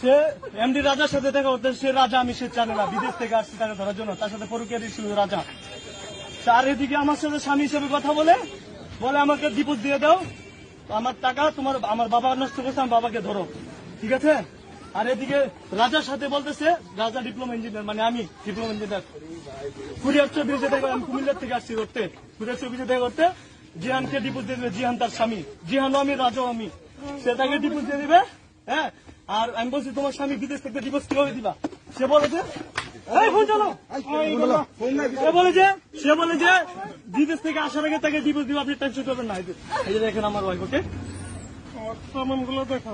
সে MD রাজার সাথে দেখা করতে, সে রাজা, আমি সে জানে না। বিদেশ থেকে আসছে তাকে ধরার জন্য। তার সাথে রাজা। এদিকে আমার সাথে স্বামী হিসেবে কথা বলে বলে, আমাকে দিয়ে দাও। আমার টাকা তোমার, আমার বাবা নষ্ট করছে, আমার বাবাকে ধরো। ঠিক আছে? আর এদিকে রাজার সাথে বলতেছে, রাজা ডিপ্লোমা ইঞ্জিনিয়ার মানে আমি ডিপ্লোমা ইঞ্জিনিয়ার চব্বিশে আমি কুমিল্লার থেকে আসছি করতে চব্বিশে থেকে করতে, জিহানকে দিয়ে দেবে, জিহান তার স্বামী। জিহানও আমি, রাজাও আমি। সে তাকে ডিপোজ দিয়ে দিবে হ্যাঁ? আর আমি বলছি তোমার স্বামী বিদেশ থেকে ডিপোজ কীভাবে দিবা সে বলে যে এই ফোন চালো সে বলে যে সে বলে যে বিদেশ থেকে আসার আগে তাকে দিবা আপনি টেনশন করবেন না এই যে- দেখেন আমার ওয়াইফ ওকে সামানগুলো দেখা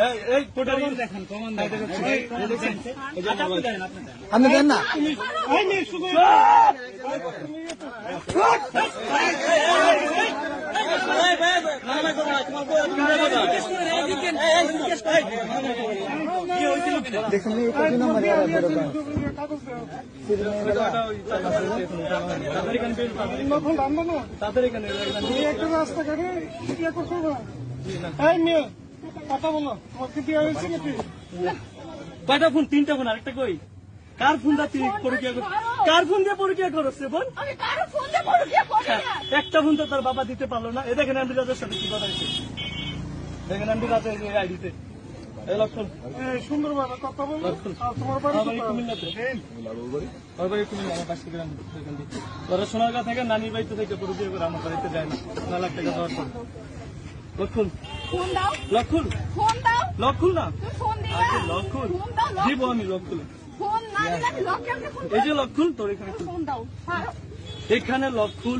এই এই কোটারি দেখেন কমান। আপনি দেন না দেখুন। তাদের এখানে একটা রাস্তাঘাটে ইয়ে কথা বলো হয়েছে নাকি কয়টা ফোন? তিনটা ফোন আরেকটা কই? কার ফোন দা তুই পরকিয়া কর কার ফোন দিয়ে পরকিয়া করছে বল আমি ফোন দিয়ে বড় বিয়ে করি না। একটা ফোন তো তার বাবা দিতে পারল না। এ দেখেন আমি সাথে কি কথা এই আইডিতে। এই লক্ষণ। এই সুন্দরভাবে কথা বলো আর তোমার বাড়ি আমার বাড়ি কোথায়? কুমিল্লাতে। আমার বাড়ি কুমিল্লা আমার পাশে গ্রাম এখান থেকে ওরা সোনারগাঁ থেকে নানি বাড়িতে থেকে পরিচয় করে আমার বাড়িতে যায় না। ন লাখ টাকা দেওয়ার পর। লক্ষণ। লক্ষণ। লক্ষণ না? তুমি ফোন দিবে। লক্ষণ। দিব আমি লক্ষণ। এই যে লক্ষণ তোর এখানে ফোন এখানে লক্ষণ